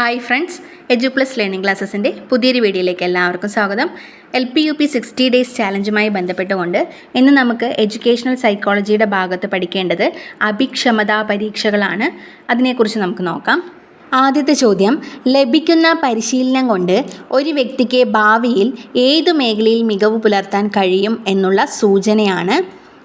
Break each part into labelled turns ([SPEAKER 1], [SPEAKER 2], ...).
[SPEAKER 1] Hi friends edu plus learning ക്ലാസ്സസിന്റെ പുതിയൊരു വീഡിയോയിലേക്ക് എല്ലാവർക്കും സ്വാഗതം. L P U P sixty days ചാലഞ്ചുമായി ബന്ധപ്പെട്ടുകൊണ്ട് ഇന്ന് നമുക്ക് എഡ്യൂക്കേഷണൽ സൈക്കോളജിയുടെ ഭാഗത്ത് പഠിക്കേണ്ടത് അഭിക്ഷമതാ പരീക്ഷകളാണ്. അതിനെക്കുറിച്ച് നമുക്ക് നോക്കാം. ആദ്യത്തെ ചോദ്യം ലഭിക്കുന്ന പരിശീലനം കൊണ്ട് ഒരു വ്യക്തിക്ക് ഭാവിയിൽ ഏതു മേഖലയിൽ മികവ് പുലർത്താൻ കഴിയും എന്നുള്ള സൂചനയാണ്.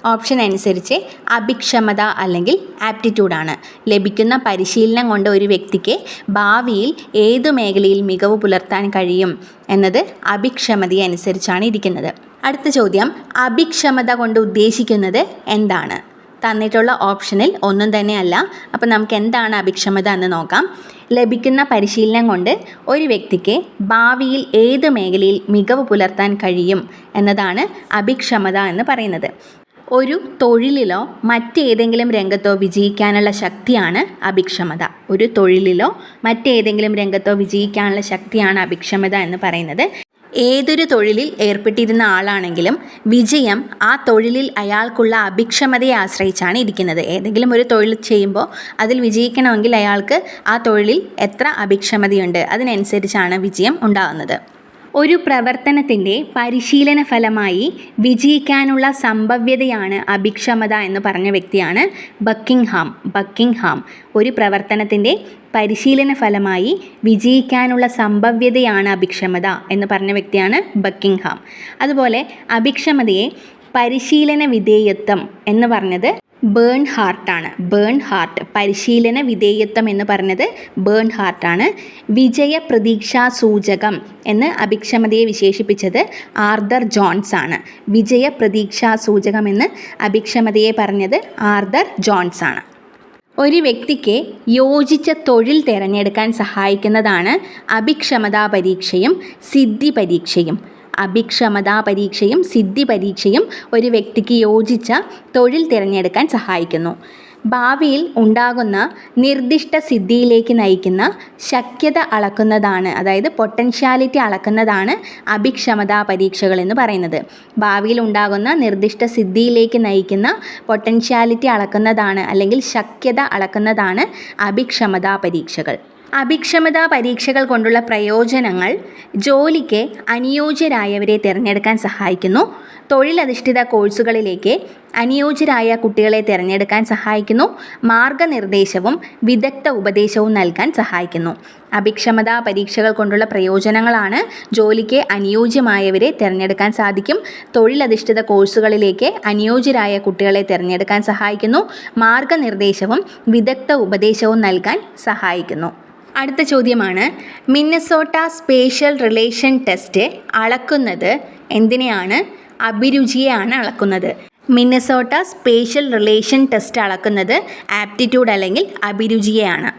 [SPEAKER 1] ഓപ്ഷൻ അനുസരിച്ച് അഭിക്ഷമത അല്ലെങ്കിൽ ആപ്റ്റിറ്റ്യൂഡാണ്. ലഭിക്കുന്ന പരിശീലനം കൊണ്ട് ഒരു വ്യക്തിക്ക് ഭാവിയിൽ ഏതു മേഖലയിൽ മികവ് പുലർത്താൻ കഴിയും എന്നത് അഭിക്ഷമതയെ അനുസരിച്ചാണ് ഇരിക്കുന്നത്. അടുത്ത ചോദ്യം അഭിക്ഷമത കൊണ്ട് ഉദ്ദേശിക്കുന്നത് എന്താണ്? തന്നിട്ടുള്ള ഓപ്ഷനിൽ ഒന്നും തന്നെയല്ല. അപ്പോൾ നമുക്ക് എന്താണ് അഭിക്ഷമത എന്ന് നോക്കാം. ലഭിക്കുന്ന പരിശീലനം കൊണ്ട് ഒരു വ്യക്തിക്ക് ഭാവിയിൽ ഏത് മേഖലയിൽ മികവ് പുലർത്താൻ കഴിയും എന്നതാണ് അഭിക്ഷമത എന്ന് പറയുന്നത്. ഒരു തൊഴിലിലോ മറ്റേതെങ്കിലും രംഗത്തോ വിജയിക്കാനുള്ള ശക്തിയാണ് അഭിക്ഷമത. ഒരു തൊഴിലിലോ മറ്റേതെങ്കിലും രംഗത്തോ വിജയിക്കാനുള്ള ശക്തിയാണ് അഭിക്ഷമത എന്ന് പറയുന്നത്. ഏതൊരു തൊഴിലിൽ ഏർപ്പെട്ടിരുന്ന ആളാണെങ്കിലും വിജയം ആ തൊഴിലിൽ അയാൾക്കുള്ള അഭിക്ഷമതയെ ആശ്രയിച്ചാണ് ഇരിക്കുന്നത്. ഏതെങ്കിലും ഒരു തൊഴിൽ ചെയ്യുമ്പോൾ അതിൽ വിജയിക്കണമെങ്കിൽ അയാൾക്ക് ആ തൊഴിലിൽ എത്ര അഭിക്ഷമതയുണ്ട് അതിനനുസരിച്ചാണ് വിജയം ഉണ്ടാകുന്നത്. ഒരു പ്രവർത്തനത്തിന്റെ പരിശീലന ഫലമായി വിജയിക്കാനുള്ള സംഭവ്യതയാണ് അഭിക്ഷമത എന്ന് പറഞ്ഞ വ്യക്തിയാണ് ബക്കിംഗ്ഹാം. ബക്കിംഗ്ഹാം ഒരു പ്രവർത്തനത്തിന്റെ പരിശീലന ഫലമായി വിജയിക്കാനുള്ള സംഭവ്യതയാണ് അഭിക്ഷമത എന്ന് പറഞ്ഞ വ്യക്തിയാണ് ബക്കിംഗ്ഹാം. അതുപോലെ അഭിക്ഷമതയെ പരിശീലന വിധേയത്വം എന്ന് പറഞ്ഞത് ബേൺ ഹാർട്ടാണ് ബേൺ ഹാർട്ട് പരിശീലന വിധേയത്വം എന്ന് പറഞ്ഞത് ബേൺ ഹാർട്ടാണ് വിജയ പ്രതീക്ഷാ സൂചകം എന്ന് അഭിക്ഷമതയെ വിശേഷിപ്പിച്ചത് ആർദർ ജോൺസ് ആണ്. വിജയ പ്രതീക്ഷാ സൂചകം എന്ന് അഭിക്ഷമതയെ പറഞ്ഞത് ആർദർ ജോൺസ് ആണ്. ഒരു വ്യക്തിക്ക് യോജിച്ച തൊഴിൽ തിരഞ്ഞെടുക്കാൻ സഹായിക്കുന്നതാണ് അഭിക്ഷമതാ പരീക്ഷയും സിദ്ധി പരീക്ഷയും. അഭിക്ഷമതാ പരീക്ഷയും സിദ്ധി പരീക്ഷയും ഒരു വ്യക്തിക്ക് യോജിച്ച തൊഴിൽ തിരഞ്ഞെടുക്കാൻ സഹായിക്കുന്നു. ഭാവിയിൽ ഉണ്ടാകുന്ന നിർദ്ദിഷ്ട സിദ്ധിയിലേക്ക് നയിക്കുന്ന ശക്യത അളക്കുന്നതാണ് അതായത് പൊട്ടൻഷ്യാലിറ്റി അളക്കുന്നതാണ് അഭിക്ഷമതാ പരീക്ഷകൾ എന്ന് പറയുന്നത്. ഭാവിയിൽ ഉണ്ടാകുന്ന നിർദ്ദിഷ്ട സിദ്ധിയിലേക്ക് നയിക്കുന്ന പൊട്ടൻഷ്യാലിറ്റി അളക്കുന്നതാണ് അല്ലെങ്കിൽ ശക്യത അളക്കുന്നതാണ് അഭിക്ഷമതാ പരീക്ഷകൾ. അഭിക്ഷമതാ പരീക്ഷകൾ കൊണ്ടുള്ള പ്രയോജനങ്ങൾ ജോലിക്ക് അനുയോജ്യരായവരെ തിരഞ്ഞെടുക്കാൻ സഹായിക്കുന്നു. തൊഴിലധിഷ്ഠിത കോഴ്സുകളിലേക്ക് അനുയോജ്യരായ കുട്ടികളെ തിരഞ്ഞെടുക്കാൻ സഹായിക്കുന്നു. മാർഗനിർദ്ദേശവും വിദഗ്ധ ഉപദേശവും നൽകാൻ സഹായിക്കുന്നു. അഭിക്ഷമതാ പരീക്ഷകൾ കൊണ്ടുള്ള പ്രയോജനങ്ങളാണ് ജോലിക്ക് അനുയോജ്യമായവരെ തിരഞ്ഞെടുക്കാൻ സാധിക്കും. തൊഴിലധിഷ്ഠിത കോഴ്സുകളിലേക്ക് അനുയോജ്യരായ കുട്ടികളെ തിരഞ്ഞെടുക്കാൻ സഹായിക്കുന്നു. മാർഗനിർദ്ദേശവും വിദഗ്ധ ഉപദേശവും നൽകാൻ സഹായിക്കുന്നു. അടുത്ത ചോദ്യമാണ് മിന്നസോട്ട സ്പേഷ്യൽ റിലേഷൻ ടെസ്റ്റ് അളക്കുന്നത് എന്തിനെയാണ്? അഭിരുചിയെയാണ് അളക്കുന്നത്. മിന്നസോട്ട സ്പേഷ്യൽ റിലേഷൻ ടെസ്റ്റ് അളക്കുന്നത് ആപ്റ്റിറ്റ്യൂഡ് അല്ലെങ്കിൽ അഭിരുചിയെയാണ്.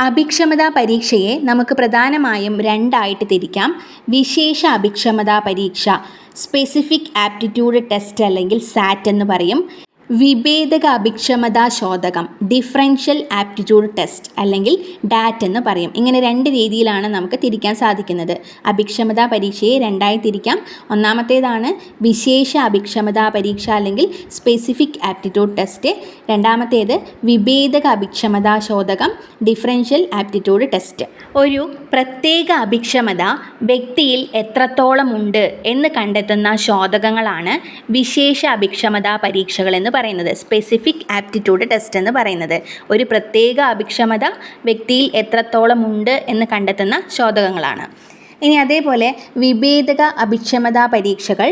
[SPEAKER 1] അഭിക്ഷമതാ പരീക്ഷയെ നമുക്ക് പ്രധാനമായും രണ്ടായിട്ട് തിരിക്കാം. വിശേഷ അഭിക്ഷമതാ പരീക്ഷ സ്പെസിഫിക് ആപ്റ്റിറ്റ്യൂഡ് ടെസ്റ്റ് അല്ലെങ്കിൽ സാറ്റ് എന്ന് പറയും. വിഭേദക അഭിക്ഷമതാ ശോധകം ഡിഫറൻഷ്യൽ ആപ്റ്റിറ്റ്യൂഡ് ടെസ്റ്റ് അല്ലെങ്കിൽ ഡാറ്റ് എന്ന് പറയും. ഇങ്ങനെ രണ്ട് രീതിയിലാണ് നമുക്ക് തിരിക്കാൻ സാധിക്കുന്നത്. അഭിക്ഷമതാ പരീക്ഷയെ രണ്ടായി തിരിക്കാം. ഒന്നാമത്തേതാണ് വിശേഷ അഭിക്ഷമതാ പരീക്ഷ അല്ലെങ്കിൽ സ്പെസിഫിക് ആപ്റ്റിറ്റ്യൂഡ് ടെസ്റ്റ് രണ്ടാമത്തേത് വിഭേദക അഭിക്ഷമതാ ശോധകം ഡിഫറൻഷ്യൽ ആപ്റ്റിറ്റ്യൂഡ് ടെസ്റ്റ് ഒരു പ്രത്യേക അഭിക്ഷമത വ്യക്തിയിൽ എത്രത്തോളം ഉണ്ട് എന്ന് കണ്ടെത്തുന്ന ശോധകങ്ങളാണ് വിശേഷ അഭിക്ഷമതാ പരീക്ഷകൾ എന്ന് പറയുന്നത്? സ്പെസിഫിക് ആപ്റ്റിറ്റ്യൂഡ് ടെസ്റ്റ് എന്ന് പറയുന്നത്. ഒരു പ്രത്യേക അഭിക്ഷമത വ്യക്തിയിൽ എത്രത്തോളം ഉണ്ട് എന്ന് കണ്ടെത്തുന്ന ചോദകങ്ങളാണ് ഇനി അതേപോലെ വിഭേദക അഭിക്ഷമതാ പരീക്ഷകൾ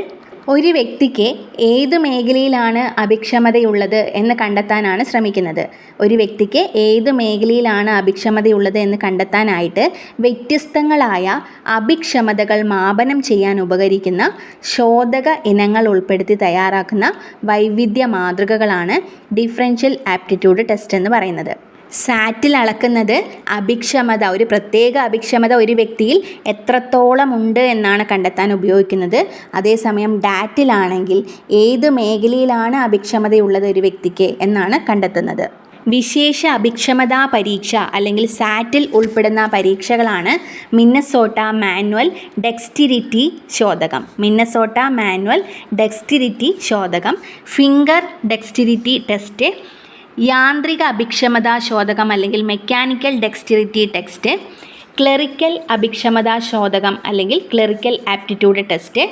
[SPEAKER 1] ഒരു വ്യക്തിക്ക് ഏത് മേഖലയിലാണ് അഭിക്ഷമതയുള്ളത് എന്ന് കണ്ടെത്താനാണ് ശ്രമിക്കുന്നത്. ഒരു വ്യക്തിക്ക് ഏത് മേഖലയിലാണ് അഭിക്ഷമതയുള്ളത് എന്ന് കണ്ടെത്താനായിട്ട് വ്യത്യസ്തങ്ങളായ അഭിക്ഷമതകൾ മാപനം ചെയ്യാൻ ഉപകരിക്കുന്ന ശോധക ഇനങ്ങൾ ഉൾപ്പെടുത്തി തയ്യാറാക്കുന്ന വൈവിധ്യ മാതൃകകളാണ് ഡിഫറൻഷ്യൽ ആപ്റ്റിറ്റ്യൂഡ് ടെസ്റ്റ് എന്ന് പറയുന്നത്. സാറ്റിൽ അളക്കുന്നത് അഭിക്ഷമത ഒരു പ്രത്യേക അഭിക്ഷമത ഒരു വ്യക്തിയിൽ എത്രത്തോളം ഉണ്ട് എന്നാണ് കണ്ടെത്താൻ ഉപയോഗിക്കുന്നത്. അതേസമയം ഡാറ്റിലാണെങ്കിൽ ഏത് മേഖലയിലാണ് അഭിക്ഷമതയുള്ളത് ഒരു വ്യക്തിക്ക് എന്നാണ് കണ്ടെത്തുന്നത്. വിശേഷ അഭിക്ഷമതാ പരീക്ഷ അല്ലെങ്കിൽ സാറ്റിൽ ഉൾപ്പെടുന്ന പരീക്ഷകളാണ് മിന്നസോട്ട മാനുവൽ ഡെക്സ്റ്റിരിറ്റി ശോധകം മിന്നസോട്ട മാനുവൽ ഡെക്സ്റ്റിരിറ്റി ശോധകം ഫിംഗർ ഡെക്സ്റ്റിരിറ്റി ടെസ്റ്റ് യാന്ത്രിക അഭിക്ഷമതാ ശോധകം അല്ലെങ്കിൽ മെക്കാനിക്കൽ ഡെക്സ്റ്റിറിറ്റി ടെസ്റ്റ് ക്ലറിക്കൽ അഭിക്ഷമതാ ശോധകം അല്ലെങ്കിൽ ക്ലറിക്കൽ ആപ്റ്റിറ്റ്യൂഡ് ടെസ്റ്റ്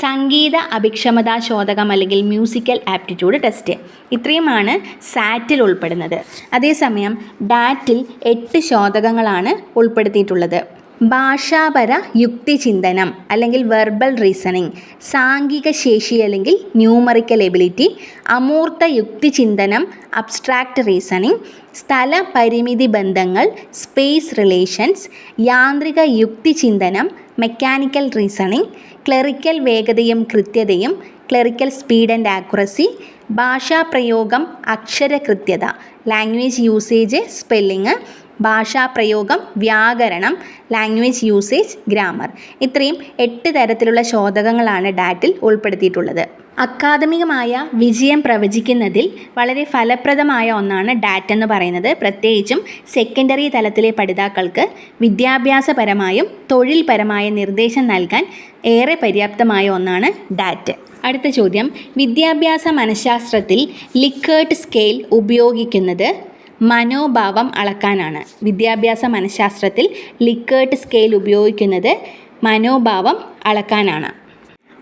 [SPEAKER 1] സംഗീത അഭിക്ഷമതാ ശോധകം അല്ലെങ്കിൽ മ്യൂസിക്കൽ ആപ്റ്റിറ്റ്യൂഡ് ടെസ്റ്റ് ഇത്രയുമാണ് സാറ്റിൽ ഉൾപ്പെടുന്നത്. അതേസമയം ഡാറ്റിൽ എട്ട് ശോധകങ്ങളാണ് ഉൾപ്പെടുത്തിയിട്ടുള്ളത്. ഭാഷാപര യുക്തിചിന്തനം അല്ലെങ്കിൽ വെർബൽ റീസണിങ് സാംഘിക ശേഷി അല്ലെങ്കിൽ ന്യൂമറിക്കൽ എബിലിറ്റി അമൂർത്ത യുക്തിചിന്തനം അബ്സ്ട്രാക്റ്റ് റീസണിങ് സ്ഥല പരിമിതി ബന്ധങ്ങൾ സ്പേസ് റിലേഷൻസ് യാന്ത്രിക യുക്തിചിന്തനം മെക്കാനിക്കൽ റീസണിങ് ക്ലറിക്കൽ വേഗതയും കൃത്യതയും ക്ലറിക്കൽ സ്പീഡ് ആൻഡ് ആക്യുറസി ഭാഷാപ്രയോഗം അക്ഷരകൃത്യത ലാംഗ്വേജ് യൂസേജ് സ്പെല്ലിങ് ഭാഷാപ്രയോഗം വ്യാകരണം ലാംഗ്വേജ് യൂസേജ് ഗ്രാമർ ഇത്രയും എട്ട് തരത്തിലുള്ള ശോധകങ്ങളാണ് ഡാറ്റിൽ ഉൾപ്പെടുത്തിയിട്ടുള്ളത്. അക്കാദമികമായ വിജയം പ്രവചിക്കുന്നതിൽ വളരെ ഫലപ്രദമായ ഒന്നാണ് ഡാറ്റ് എന്ന് പറയുന്നത്. പ്രത്യേകിച്ചും സെക്കൻഡറി തലത്തിലെ പഠിതാക്കൾക്ക് വിദ്യാഭ്യാസപരമായും തൊഴിൽപരമായ നിർദ്ദേശം നൽകാൻ ഏറെ പര്യാപ്തമായ ഒന്നാണ് ഡാറ്റ്. അടുത്ത ചോദ്യം വിദ്യാഭ്യാസ മനഃശാസ്ത്രത്തിൽ ലിക്കേർട്ട് സ്കെയിൽ ഉപയോഗിക്കുന്നത് മനോഭാവം അളക്കാനാണ്. വിദ്യാഭ്യാസ മനഃശാസ്ത്രത്തിൽ ലിക്കേർട്ട് സ്കെയിൽ ഉപയോഗിക്കുന്നത് മനോഭാവം അളക്കാനാണ്.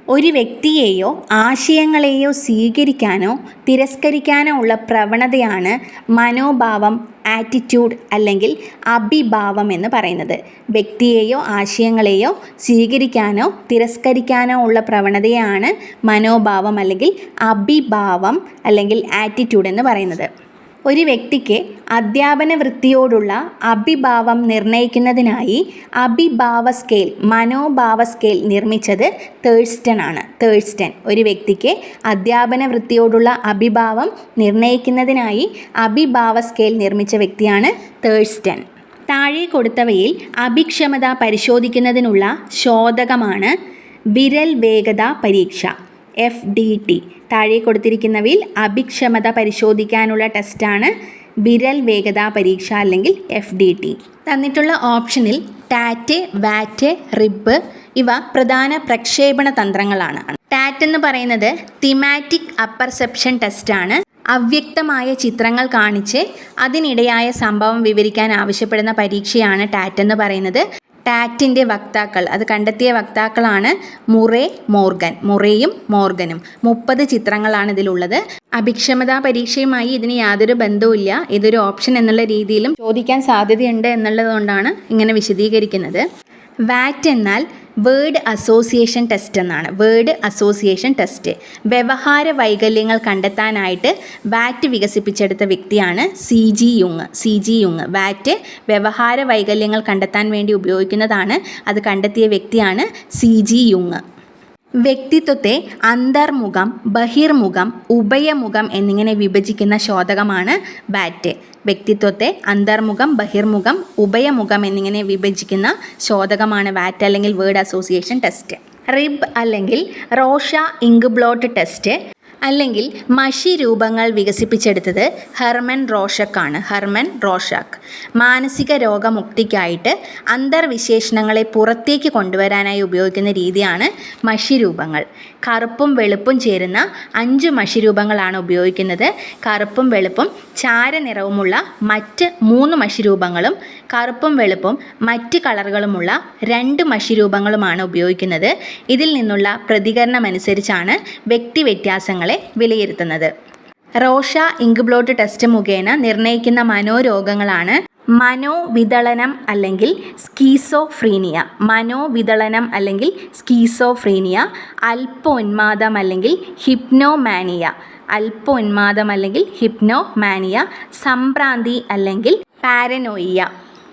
[SPEAKER 1] ഒരു വ്യക്തിയെയോ ആശയങ്ങളെയോ സ്വീകരിക്കാനോ തിരസ്കരിക്കാനോ ഉള്ള പ്രവണതയാണ് മനോഭാവം ആറ്റിറ്റ്യൂഡ് അല്ലെങ്കിൽ അഭിഭാവം എന്ന് പറയുന്നത്. വ്യക്തിയെയോ ആശയങ്ങളെയോ സ്വീകരിക്കാനോ തിരസ്കരിക്കാനോ ഉള്ള പ്രവണതയാണ് മനോഭാവം അല്ലെങ്കിൽ അഭിഭാവം അല്ലെങ്കിൽ ആറ്റിറ്റ്യൂഡ് എന്ന് പറയുന്നത്. ഒരു വ്യക്തിക്ക് അധ്യാപന വൃത്തിയോടുള്ള അഭിഭാവം നിർണയിക്കുന്നതിനായി അഭിഭാവ സ്കെയിൽ മനോഭാവ സ്കെയിൽ നിർമ്മിച്ചത് തേഴ്സ്റ്റൺ ആണ്. തേഴ്സ്റ്റൺ ഒരു വ്യക്തിക്ക് അധ്യാപന വൃത്തിയോടുള്ള അഭിഭാവം നിർണയിക്കുന്നതിനായി അഭിഭാവ സ്കെയിൽ നിർമ്മിച്ച വ്യക്തിയാണ് തേഴ്സ്റ്റൺ താഴെ കൊടുത്തവയിൽ അഭിക്ഷമത പരിശോധിക്കുന്നതിനുള്ള ശോധകമാണ് വിരൽ വേഗത പരീക്ഷ. എഫ് ഡി ടി താഴെ കൊടുത്തിരിക്കുന്നവയിൽ അഭിക്ഷമത പരിശോധിക്കാനുള്ള ടെസ്റ്റാണ് വിരൽ വേഗതാ പരീക്ഷ അല്ലെങ്കിൽ എഫ് ഡി ടി തന്നിട്ടുള്ള ഓപ്ഷനിൽ ടാറ്റ് വാറ്റ് റിബ് ഇവ പ്രധാന പ്രക്ഷേപണ തന്ത്രങ്ങളാണ്. ടാറ്റ് എന്ന് പറയുന്നത് തിമാറ്റിക് അപ്പർസെപ്ഷൻ ടെസ്റ്റാണ് അവ്യക്തമായ ചിത്രങ്ങൾ കാണിച്ച് അതിനിടയായ സംഭവം വിവരിക്കാൻ ആവശ്യപ്പെടുന്ന പരീക്ഷയാണ് ടാറ്റ് എന്ന് പറയുന്നത്. ടാറ്റിന്റെ വക്താക്കൾ അത് കണ്ടെത്തിയ വക്താക്കളാണ് മുറേ മോർഗൻ മുറേയും മോർഗനും. മുപ്പത് ചിത്രങ്ങളാണ് ഇതിലുള്ളത്. അഭിക്ഷമതാ പരീക്ഷയുമായി ഇതിന് യാതൊരു ബന്ധവുമില്ല. ഇതൊരു ഓപ്ഷൻ എന്നുള്ള രീതിയിലും ചോദിക്കാൻ സാധ്യതയുണ്ട് എന്നുള്ളതുകൊണ്ടാണ് ഇങ്ങനെ വിശദീകരിക്കുന്നത്. വാറ്റ് എന്നാൽ വേർഡ് അസോസിയേഷൻ ടെസ്റ്റ് എന്നാണ്. വേർഡ് അസോസിയേഷൻ ടെസ്റ്റ് വ്യവഹാര വൈകല്യങ്ങൾ കണ്ടെത്താനായിട്ട് വാറ്റ് വികസിപ്പിച്ചെടുത്ത വ്യക്തിയാണ് സി ജി യുങ് സി ജി യുങ് വാറ്റ് വ്യവഹാര വൈകല്യങ്ങൾ കണ്ടെത്താൻ വേണ്ടി ഉപയോഗിക്കുന്നതാണ്. അത് കണ്ടെത്തിയ വ്യക്തിയാണ് സി ജി യുങ് വ്യക്തിത്വത്തെ അന്തർമുഖം ബഹിർമുഖം ഉഭയമുഖം എന്നിങ്ങനെ വിഭജിക്കുന്ന ശോധകമാണ് ബാറ്റ് വ്യക്തിത്വത്തെ അന്തർമുഖം ബഹിർമുഖം ഉഭയമുഖം എന്നിങ്ങനെ വിഭജിക്കുന്ന ശോധകമാണ് വാറ്റ് അല്ലെങ്കിൽ വേർഡ് അസോസിയേഷൻ ടെസ്റ്റ് റിബ് അല്ലെങ്കിൽ റോഷ ഇങ്ക് ബ്ലോട്ട് ടെസ്റ്റ് അല്ലെങ്കിൽ മഷി രൂപങ്ങൾ വികസിപ്പിച്ചെടുത്തത് ഹെർമൻ റോഷക്കാണ്. Hermann Rorschach. മാനസിക രോഗമുക്തിക്കായിട്ട് അന്തർവിശേഷണങ്ങളെ പുറത്തേക്ക് കൊണ്ടുവരാനായി ഉപയോഗിക്കുന്ന രീതിയാണ് മഷി രൂപങ്ങൾ. കറുപ്പും വെളുപ്പും ചേരുന്ന അഞ്ച് മഷി രൂപങ്ങളാണ് ഉപയോഗിക്കുന്നത്. കറുപ്പും വെളുപ്പും ചാരനിറവുമുള്ള മറ്റ് മൂന്ന് മഷി രൂപങ്ങളും കറുപ്പും വെളുപ്പും മറ്റ് കളറുകളുമുള്ള രണ്ട് മഷി രൂപങ്ങളുമാണ് ഉപയോഗിക്കുന്നത്. ഇതിൽ നിന്നുള്ള പ്രതികരണമനുസരിച്ചാണ് വ്യക്തി വ്യത്യാസങ്ങളെ വിലയിരുത്തുന്നത്. റോഷ ഇങ്ക് ബ്ലോട്ട് ടെസ്റ്റ് മുഖേന നിർണയിക്കുന്ന മനോരോഗങ്ങളാണ് മനോവിതളനം അല്ലെങ്കിൽ സ്കീസോഫ്രീനിയ. മനോവിതളനം അല്ലെങ്കിൽ സ്കീസോഫ്രീനിയ അല്പോന്മാദം അല്ലെങ്കിൽ ഹിപ്നോമാനിയ. അല്പോന്മാദം അല്ലെങ്കിൽ ഹിപ്നോമാനിയ സംഭ്രാന്തി അല്ലെങ്കിൽ പാരനോയിയ.